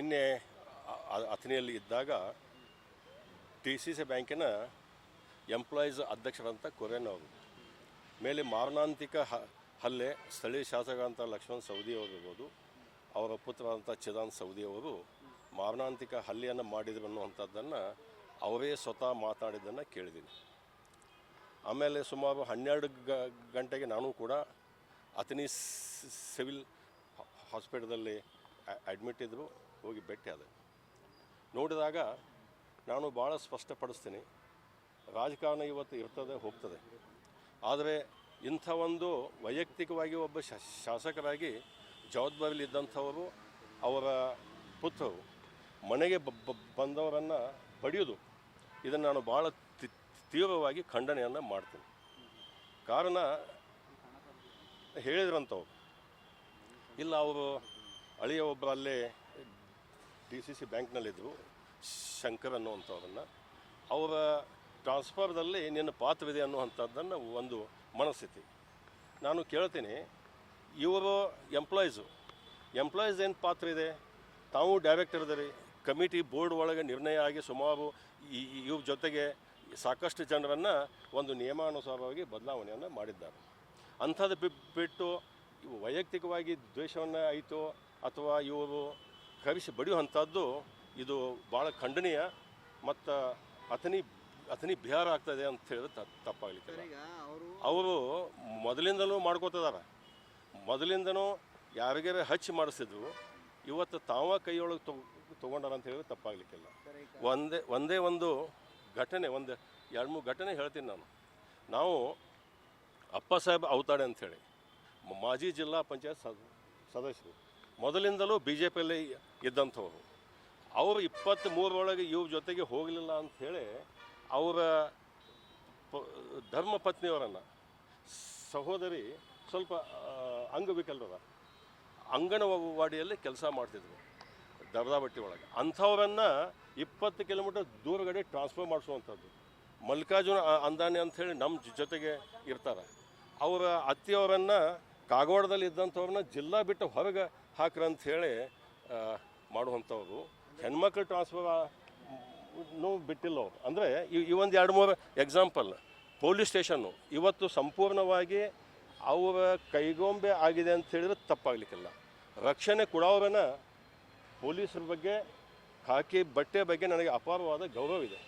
ನಿನ್ನೆ ಅಥಣಿಯಲ್ಲಿ ಇದ್ದಾಗ ಟಿ ಸಿ ಸಿ ಬ್ಯಾಂಕಿನ ಎಂಪ್ಲಾಯೀಸ್ ಅಧ್ಯಕ್ಷರಂತ ಕೊರೇನ್ ಅವರು, ಮೇಲೆ ಮಾರಣಾಂತಿಕ ಹ ಹಲ್ಲೆ, ಸ್ಥಳೀಯ ಶಾಸಕ ಅಂತ ಲಕ್ಷ್ಮಣ್ ಸೌದಿ ಅವರು ಇರ್ಬೋದು, ಅವರ ಪುತ್ರ ಅಂತ ಚಿದಾನ್ ಸೌದಿ ಅವರು ಮಾರಣಾಂತಿಕ ಹಲ್ಲೆಯನ್ನು ಮಾಡಿದ್ರು ಅನ್ನುವಂಥದ್ದನ್ನು ಅವರೇ ಸ್ವತಃ ಮಾತಾಡಿದ್ದನ್ನು ಕೇಳಿದ್ದೀನಿ. ಆಮೇಲೆ ಸುಮಾರು ಹನ್ನೆರಡು ಗ ಗಂಟೆಗೆ ನಾನು ಕೂಡ ಅಥಣಿ ಸಿವಿಲ್ ಹಾಸ್ಪಿಟಲಲ್ಲಿ ಅಡ್ಮಿಟ್ ಇದ್ದರು ಹೋಗಿ ಭೇಟಿ ಆದೆ. ನೋಡಿದಾಗ ನಾನು ಭಾಳ ಸ್ಪಷ್ಟಪಡಿಸ್ತೀನಿ. ರಾಜಕಾರಣ ಇವತ್ತು ಇರ್ತದೆ, ಹೋಗ್ತದೆ. ಆದರೆ ಇಂಥ ಒಂದು ವೈಯಕ್ತಿಕವಾಗಿ ಒಬ್ಬ ಶಾಸಕರಾಗಿ ಶಾಸಕರಾಗಿ ಜವಾಬ್ದಾರಿಲಿದ್ದಂಥವರು ಅವರ ಪುತ್ರರು, ಮನೆಗೆ ಬಂದವರನ್ನು ಬಡಿಯೋದು ಇದನ್ನು ನಾನು ಭಾಳ ತೀವ್ರವಾಗಿ ಖಂಡನೆಯನ್ನು ಮಾಡ್ತೀನಿ. ಕಾರಣ ಹೇಳಿದ್ರಂಥವ್ರು ಇಲ್ಲ, ಅವರು ಅಳಿಯ ಒಬ್ಬರು ಅಲ್ಲೇ ಡಿ ಸಿ ಸಿ ಬ್ಯಾಂಕ್ನಲ್ಲಿದ್ದರು, ಶಂಕರ್ ಅನ್ನುವಂಥವ್ರನ್ನು. ಅವರ ಟ್ರಾನ್ಸ್ಫರ್ದಲ್ಲಿ ನಿನ್ನ ಪಾತ್ರವಿದೆ ಅನ್ನುವಂಥದ್ದನ್ನು ಒಂದು ಮನಸ್ಥಿತಿ. ನಾನು ಕೇಳ್ತೀನಿ, ಇವರು ಎಂಪ್ಲಾಯೀಸು. ಎಂಪ್ಲಾಯೀಸ್ ಏನು ಪಾತ್ರ ಇದೆ ತಾವು ಡೈರೆಕ್ಟರ್ ಇದ್ದೀರಿ, ಕಮಿಟಿ ಬೋರ್ಡ್ ಒಳಗೆ ನಿರ್ಣಯ ಆಗಿ ಸುಮಾರು ಈ ಇವ್ರ ಜೊತೆಗೆ ಸಾಕಷ್ಟು ಜನರನ್ನು ಒಂದು ನಿಯಮಾನುಸಾರವಾಗಿ ಬದಲಾವಣೆಯನ್ನು ಮಾಡಿದ್ದಾರೆ. ಅಂಥದ್ದು ಬಿಟ್ಟು ವೈಯಕ್ತಿಕವಾಗಿ ದ್ವೇಷವನ್ನು ಆಯಿತು ಅಥವಾ ಇವರು ಕವಿಸಿ ಬಡಿಯುವಂಥದ್ದು ಇದು ಭಾಳ ಖಂಡನೀಯ ಮತ್ತು ಅಥನಿ ಅಥನಿ ಬಿಹಾರ ಆಗ್ತದೆ ಅಂತ ಹೇಳಿದ್ರೆ ತಪ್ಪಾಗಲಿಕ್ಕೆ ಅವರು ಮೊದಲಿಂದಲೂ ಮಾಡ್ಕೋತಿದ್ದಾರೆ ಮೊದಲಿಂದನೂ ಯಾರಿಗಾರ ಹಚ್ಚಿ ಮಾಡಿಸಿದ್ರು ಇವತ್ತು ತಾವ ಕೈಯೊಳಗೆ ತೊಗೊಂಡಾರ ಅಂತ ಹೇಳಿದ್ರೆ ತಪ್ಪಾಗಲಿಕ್ಕಿಲ್ಲ. ಒಂದೇ ಒಂದೇ ಒಂದು ಘಟನೆ ಒಂದು ಎರಡು ಮೂರು ಘಟನೆ ಹೇಳ್ತೀನಿ ನಾನು. ನಾವು ಅಪ್ಪ ಸಾಹೇಬ್ ಅವತಾಡೆ ಅಂಥೇಳಿ ಮಾಜಿ ಜಿಲ್ಲಾ ಪಂಚಾಯತ್ ಸದ ಸದಸ್ಯರು. ಮೊದಲಿಂದಲೂ ಬಿ ಜೆ ಪಿಯಲ್ಲಿ ಇದ್ದಂಥವ್ರು. ಅವರು ಇಪ್ಪತ್ತ್ಮೂರರೊಳಗೆ ಇವ್ರ ಜೊತೆಗೆ ಹೋಗಲಿಲ್ಲ ಅಂಥೇಳಿ ಅವರ ಧರ್ಮ ಪತ್ನಿಯವರನ್ನು, ಸಹೋದರಿ ಸ್ವಲ್ಪ ಅಂಗವಿಕಲರ ಅಂಗನವಾಡಿಯಲ್ಲಿ ಕೆಲಸ ಮಾಡ್ತಿದ್ರು, ದರ್ದಾಬಟ್ಟಿ ಒಳಗೆ. ಅಂಥವರನ್ನು ಇಪ್ಪತ್ತು ಕಿಲೋಮೀಟರ್ ದೂರಗಡೆ ಟ್ರಾನ್ಸ್ಫರ್ ಮಾಡಿಸುವಂಥದ್ದು. ಮಲ್ಲಿಕಾರ್ಜುನ ಅಂದಾನೆ ಅಂಥೇಳಿ ನಮ್ಮ ಜೊತೆಗೆ ಇರ್ತಾರೆ. ಅವರ ಅತ್ತಿಯವರನ್ನು ಕಾಗವಾಡದಲ್ಲಿ ಇದ್ದಂಥವ್ರನ್ನ ಜಿಲ್ಲಾ ಬಿಟ್ಟು ಹೊರಗೆ ಹಾಕ್ರಿ ಹೇಳಿ ಮಾಡುವಂಥವ್ರು. ಹೆಣ್ಮಕ್ಳು ಟ್ರಾನ್ಸ್ಫರ್ ನೂ ಬಿಟ್ಟಿಲ್ಲ ಅವರು ಅಂದರೆ ಈ ಒಂದು ಎರಡು ಮೂರು ಎಕ್ಸಾಂಪಲ್ ಪೊಲೀಸ್ ಸ್ಟೇಷನ್ನು ಇವತ್ತು ಸಂಪೂರ್ಣವಾಗಿ ಅವರ ಕೈಗೊಂಬೆ ಆಗಿದೆ ಅಂತ ಹೇಳಿದ್ರೆ ತಪ್ಪಾಗಲಿಕ್ಕಿಲ್ಲ. ರಕ್ಷಣೆ ಕೊಡೋರನ್ನ ಪೊಲೀಸರ ಬಗ್ಗೆ ಹಾಕಿ ಬಟ್ಟೆ ಬಗ್ಗೆ ನನಗೆ ಅಪಾರವಾದ ಗೌರವ ಇದೆ.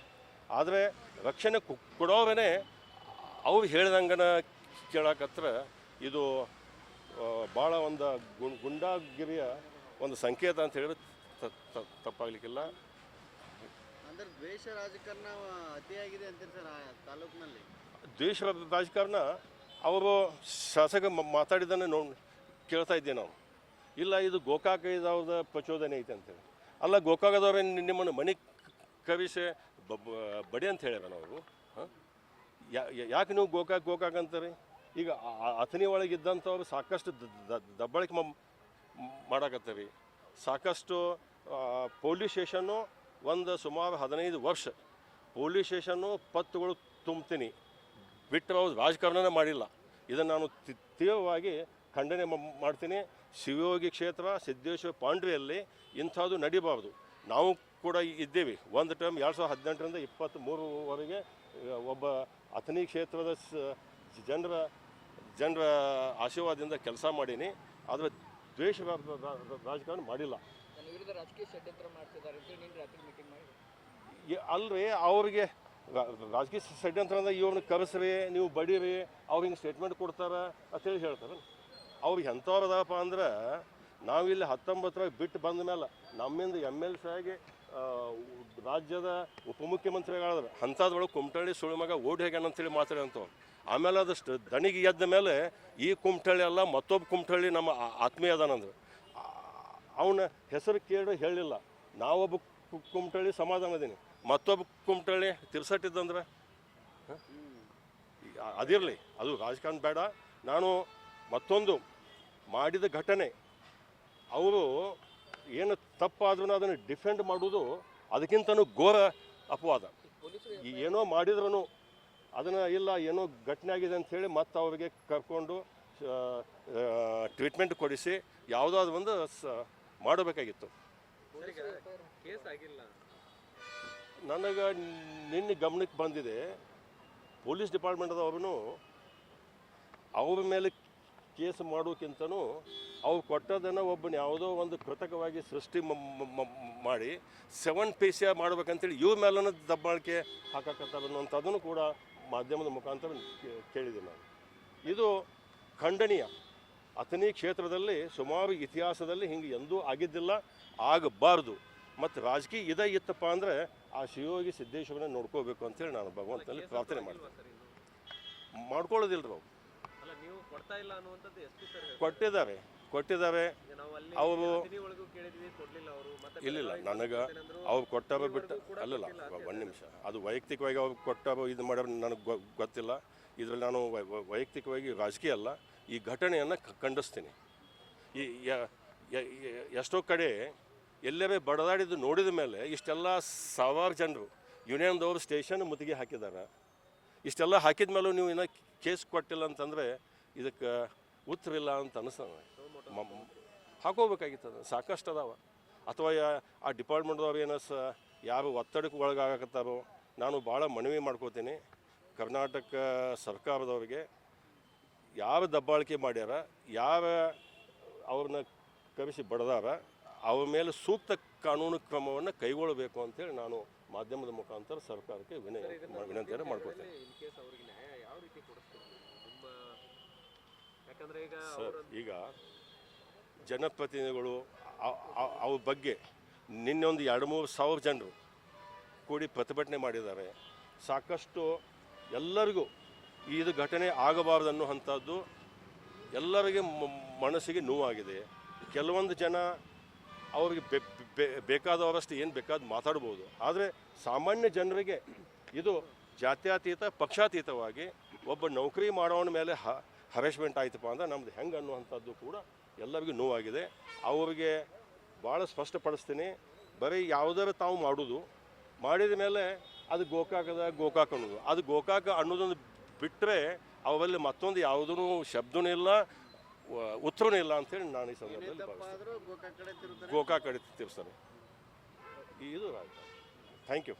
ಆದರೆ ರಕ್ಷಣೆ ಕೊಡೋರೇ ಅವ್ರು ಹೇಳ್ದಂಗನ ಕೇಳಕತ್ರ ಇದು ಭಾಳ ಒಂದು ಗುಂಡ್ ಗುಂಡಾಗಿರಿಯ ಒಂದು ಸಂಕೇತ ಅಂತ ಹೇಳಿದ್ರೆ ತಪ್ಪಾಗಲಿಕ್ಕಿಲ್ಲ. ಅಂದ್ರೆ ದ್ವೇಷ ರಾಜಕಾರಣ ಅತಿಯಾಗಿದೆ ಅಂತೀರಿ ಸರ್ ತಾಲೂಕಿನಲ್ಲಿ? ದ್ವೇಷ ರಾಜಕಾರಣ ಅವರು ಶಾಸಕ ಮಾತಾಡಿದ್ದನ್ನೇ ನೋ ಕೇಳ್ತಾ ಇದ್ದೆ ನಾವು. ಇಲ್ಲ ಇದು ಗೋಕಾಕ ಇದಾವ್ದ ಪ್ರಚೋದನೆ ಐತೆ ಅಂತೇಳಿ. ಅಲ್ಲ ಗೋಕಾಕದವ್ರೆ ನಿಮ್ಮನ್ನು ಮನೆ ಕವಿಸೆ ಬಡಿ ಅಂತ ಹೇಳ್ಯಾರ ನಾವು ಹಾಂ? ಯಾಕೆ ನೀವು ಗೋಕಾಕ್ ಗೋಕಾಕ್ ಅಂತಾರೆ? ಈಗ ಅಥಣಿ ಒಳಗೆ ಇದ್ದಂಥವ್ರು ಸಾಕಷ್ಟು ದಬ್ಬಳಿಕೆ ದ- ದಬ್ಬಾಳಿಕೆ ಮ ಮಾಡಾಕತ್ತೀರಿ. ಸಾಕಷ್ಟು ಪೊಲೀಸ್ ಸ್ಟೇಷನ್ನು ಒಂದು ಸುಮಾರು ಹದಿನೈದು ವರ್ಷ ಪೊಲೀಸ್ ಸ್ಟೇಷನ್ನು ಪತ್ತುಗಳು ತುಂಬ್ತೀನಿ. ಬಿಟ್ಟರೆ ಅವ್ರು ರಾಜಕಾರಣನೇ ಮಾಡಿಲ್ಲ. ಇದನ್ನು ನಾನು ತೀವ್ರವಾಗಿ ಖಂಡನೆ ಮಾಡ್ತೀನಿ. ಶಿವಯೋಗಿ ಕ್ಷೇತ್ರ, ಸಿದ್ದೇಶ್ವರ ಪಾಂಡ್ರಿಯಲ್ಲಿ ಇಂಥದ್ದು ನಡಿಬಾರ್ದು. ನಾವು ಕೂಡ ಇದ್ದೇವೆ. ಒಂದು ಟರ್ಮ್ ಎರಡು ಸಾವಿರದ ಹದಿನೆಂಟರಿಂದ ಇಪ್ಪತ್ತ್ಮೂರವರೆಗೆ ಒಬ್ಬ ಅಥಣಿ ಕ್ಷೇತ್ರದ ಜನರ ಜನರ ಆಶೀರ್ವಾದದಿಂದ ಕೆಲಸ ಮಾಡೀನಿ ಆದರೆ ದ್ವೇಷ ರಾಜಕಾರಣ ಮಾಡಿಲ್ಲ. ಅಲ್ರಿ ಅವ್ರಿಗೆ ರಾಜಕೀಯ ಷಡ್ಯಂತ್ರ ಅಂದ್ರೆ ಇವ್ರನ್ನ ಕರೆಸ್ರಿ ನೀವು ಬಡೀರಿ ಅವ್ರು ಹಿಂಗೆ ಸ್ಟೇಟ್ಮೆಂಟ್ ಕೊಡ್ತಾರ ಅಂತೇಳಿ ಹೇಳ್ತಾರೆ. ಅವ್ರಿಗೆ ಎಂಥವ್ರು ಅದಪ್ಪ ಅಂದ್ರೆ ನಾವಿಲ್ಲಿ ಹತ್ತೊಂಬತ್ತರಾಗ ಬಿಟ್ಟು ಬಂದ ಮೇಲೆ ನಮ್ಮಿಂದ ಎಂ ಎಲ್ ಸಿ ಆಗಿ ರಾಜ್ಯದ ಉಪಮುಖ್ಯಮಂತ್ರಿಗಳಾದ್ರೆ ಅಂಥದ್ರೊಳಗೆ ಕುಮಟಳ್ಳಿ ಸುಳಿಮಗ ಓಡಿ ಹೇಗೆ ಅಂತೇಳಿ ಮಾತಾಡಂತ ಆಮೇಲೆ ಅದಷ್ಟು ದಣಿಗೆ ಎದ್ದ ಮೇಲೆ ಈ ಕುಮಟಳ್ಳಿ ಅಲ್ಲ ಮತ್ತೊಬ್ಬ ಕುಮಟಳ್ಳಿ ನಮ್ಮ ಆತ್ಮೀಯ ಅದಾನಂದ್ರೆ ಅವನ ಹೆಸರು ಕೇಳಿ ಹೇಳಿಲ್ಲ. ನಾವೊಬ್ಬ ಕುಮಟಳ್ಳಿ ಸಮಾಧಾನ ಅದೀನಿ. ಮತ್ತೊಬ್ಬ ಕುಮಟಳ್ಳಿ ತಿರ್ಸಟ್ಟಿದ್ದಂದ್ರೆ? ಅದಿರಲಿ. ಅದು ರಾಜಕಾರಣ ಬೇಡ. ನಾನು ಮತ್ತೊಂದು ಮಾಡಿದ ಘಟನೆ. ಅವರು ಏನು ತಪ್ಪಾದ್ರೂ ಅದನ್ನು ಡಿಫೆಂಡ್ ಮಾಡೋದು ಅದಕ್ಕಿಂತನೂ ಘೋರ ಅಪವಾದ. ಏನೋ ಮಾಡಿದ್ರೂ ಅದನ್ನು ಇಲ್ಲ, ಏನೋ ಘಟನೆ ಆಗಿದೆ ಅಂಥೇಳಿ ಮತ್ತೆ ಅವರಿಗೆ ಕರ್ಕೊಂಡು ಟ್ರೀಟ್ಮೆಂಟ್ ಕೊಡಿಸಿ ಯಾವುದಾದ್ರು ಒಂದು ಸ, ಮಾಡಬೇಕಾಗಿತ್ತು. ನನಗೆ ನಿನ್ನೆ ಗಮನಕ್ಕೆ ಬಂದಿದೆ, ಪೊಲೀಸ್ ಡಿಪಾರ್ಟ್ಮೆಂಟ್ದವ್ರೂ ಅವ್ರ ಮೇಲೆ ಕೇಸ್ ಮಾಡೋಕ್ಕಿಂತನೂ ಅವು ಕೊಟ್ಟದನ್ನು ಒಬ್ಬನ ಯಾವುದೋ ಒಂದು ಕೃತಕವಾಗಿ ಸೃಷ್ಟಿ ಮಾಡಿ ಸೆವೆನ್ ಪೈಸೆ ಮಾಡ್ಬೇಕಂತೇಳಿ ಇವ್ರ ಮೇಲೂ ದಬ್ಬಾಳಿಕೆ ಹಾಕಕತ್ತಾರ ಅನ್ನೋಂಥದ್ದನ್ನು ಕೂಡ ಮಾಧ್ಯಮದ ಮುಖಾಂತರ ಕೇಳಿದೆ ನಾನು. ಇದು ಖಂಡನೀಯ. ಅಥಣಿ ಕ್ಷೇತ್ರದಲ್ಲಿ ಸುಮಾರು ಇತಿಹಾಸದಲ್ಲಿ ಹಿಂಗೆ ಎಂದೂ ಆಗಿದ್ದಿಲ್ಲ ಆಗಬಾರ್ದು. ಮತ್ತು ರಾಜಕೀಯ ಇದೇ ಇತ್ತಪ್ಪ ಅಂದರೆ ಆ ಶಿವಯೋಗಿ ಸಿದ್ದೇಶ್ವರನ ನೋಡ್ಕೋಬೇಕು ಅಂತೇಳಿ ನಾನು ಭಗವಂತನಲ್ಲಿ ಪ್ರಾರ್ಥನೆ ಮಾಡ್ತೀನಿ. ಮಾಡ್ಕೊಳ್ಳೋದಿಲ್ಲ ನಾವು ಕೊಟ್ಟಿದ್ದಾರೆ ಕೊಟ್ಟಿದ್ದಾರೆ ಅವರು ಇಲ್ಲ ಇಲ್ಲಿಲ್ಲ ನನಗೆ. ಅವ್ರು ಕೊಟ್ಟಾರೋ ಬಿಟ್ಟು ಅಲ್ಲಲ್ಲ ಒಂದು ನಿಮಿಷ. ಅದು ವೈಯಕ್ತಿಕವಾಗಿ ಅವ್ರು ಕೊಟ್ಟಾರೋ ಇದು ಮಾಡ್ಯಾರ ನನಗೆ ಗೊತ್ತಿಲ್ಲ. ಇದರಲ್ಲಿ ನಾನು ವೈಯಕ್ತಿಕವಾಗಿ ರಾಜಕೀಯ ಅಲ್ಲ ಈ ಘಟನೆಯನ್ನು ಖಂಡಿಸ್ತೀನಿ. ಈ ಎಷ್ಟೋ ಕಡೆ ಎಲ್ಲರೇ ಬಡದಾಡಿದ್ದು ನೋಡಿದ ಮೇಲೆ ಇಷ್ಟೆಲ್ಲ ಸಾವಿರಾರು ಜನರು ಯೂನಿಯನ್ದವರು ಸ್ಟೇಷನ್ ಮುತ್ತಿಗೆ ಹಾಕಿದ್ದಾರೆ. ಇಷ್ಟೆಲ್ಲ ಹಾಕಿದ ಮೇಲೂ ನೀವು ಇನ್ನೂ ಕೇಸ್ ಕೊಟ್ಟಿಲ್ಲ ಅಂತಂದರೆ ಇದಕ್ಕೆ ಉತ್ತರ ಇಲ್ಲ ಅಂತ ಅನಿಸ್ತದೆ ಹಾಕೋಬೇಕಾಗಿತ್ತು ಅದು. ಸಾಕಷ್ಟು ಅದಾವ. ಅಥವಾ ಆ ಡಿಪಾರ್ಟ್ಮೆಂಟ್ದವ್ರು ಏನೋ ಸ ಯಾರು ಒತ್ತಡಕ್ಕೆ ಒಳಗಾಗತ್ತಾರೋ ನಾನು ಭಾಳ ಮನವಿ ಮಾಡ್ಕೋತೀನಿ. ಕರ್ನಾಟಕ ಸರ್ಕಾರದವ್ರಿಗೆ ಯಾವ ದಬ್ಬಾಳಿಕೆ ಮಾಡ್ಯಾರ ಯಾವ ಅವ್ರನ್ನ ಕವಿಸಿ ಬಡದಾರ, ಅವ್ರ ಮೇಲೆ ಸೂಕ್ತ ಕಾನೂನು ಕ್ರಮವನ್ನು ಕೈಗೊಳ್ಳಬೇಕು ಅಂತೇಳಿ ನಾನು ಮಾಧ್ಯಮದ ಮುಖಾಂತರ ಸರ್ಕಾರಕ್ಕೆ ವಿನಯ ವಿನಂತಿಯನ್ನು ಮಾಡ್ಕೊಳ್ತೇನೆ ಇನ್ ಕೇಸ್ ಅವ್ರಿಗೆ ನ್ಯಾಯ ಯಾವ ರೀತಿ ಕೊಡಿಸ್ತೀರಿ ನಿಮ್ಮ ಯಾಕಂದ್ರೆ ಈಗ ಸರ್ ಈಗ ಜನಪ್ರತಿನಿಧಿಗಳು ಅವ್ರ ಬಗ್ಗೆ ನಿನ್ನೆ ಒಂದು ಎರಡು ಮೂರು ಸಾವಿರ ಜನರು ಕೂಡಿ ಪ್ರತಿಭಟನೆ ಮಾಡಿದ್ದಾರೆ. ಸಾಕಷ್ಟು ಎಲ್ಲರಿಗೂ ಇದು ಘಟನೆ ಆಗಬಾರ್ದು ಅನ್ನುವಂಥದ್ದು ಎಲ್ಲರಿಗೆ ಮನಸ್ಸಿಗೆ ನೋವಾಗಿದೆ. ಕೆಲವೊಂದು ಜನ ಅವ್ರಿಗೆ ಬೇಕಾದವರಷ್ಟು ಏನು ಬೇಕಾದ ಮಾತಾಡ್ಬೋದು. ಆದರೆ ಸಾಮಾನ್ಯ ಜನರಿಗೆ ಇದು ಜಾತ್ಯತೀತ ಪಕ್ಷಾತೀತವಾಗಿ ಒಬ್ಬ ನೌಕರಿ ಮಾಡೋವನ ಮೇಲೆ ಹ ಹರೇಸ್ಮೆಂಟ್ ಆಯ್ತಪ್ಪ ಅಂದ್ರೆ ನಮ್ದು ಹೆಂಗೆ ಅನ್ನುವಂಥದ್ದು ಕೂಡ ಎಲ್ಲರಿಗೂ ನೋವಾಗಿದೆ. ಅವರಿಗೆ ಭಾಳ ಸ್ಪಷ್ಟಪಡಿಸ್ತೀನಿ ಬರೀ ಯಾವುದರ ತಾವು ಮಾಡೋದು ಮಾಡಿದ ಮೇಲೆ ಅದು ಗೋಕಾಕದ ಗೋಕಾಕ ಅನ್ನೋದು. ಅದು ಗೋಕಾಕ ಅನ್ನೋದೊಂದು ಬಿಟ್ಟರೆ ಅವರಲ್ಲಿ ಮತ್ತೊಂದು ಯಾವುದೂ ಶಬ್ದನೂ ಇಲ್ಲ ಉತ್ತರನೂ ಇಲ್ಲ ಅಂತೇಳಿ ನಾನು ಈ ಸಂದರ್ಭದಲ್ಲಿ ಗೋಕಾಕ ಭಾವಿಸ್ತೀನಿ. ಗೋಕಾಕ್ ಕಡೆ ತಿರ್ಸ್ತಾರೆ ಇದು ಥ್ಯಾಂಕ್ ಯು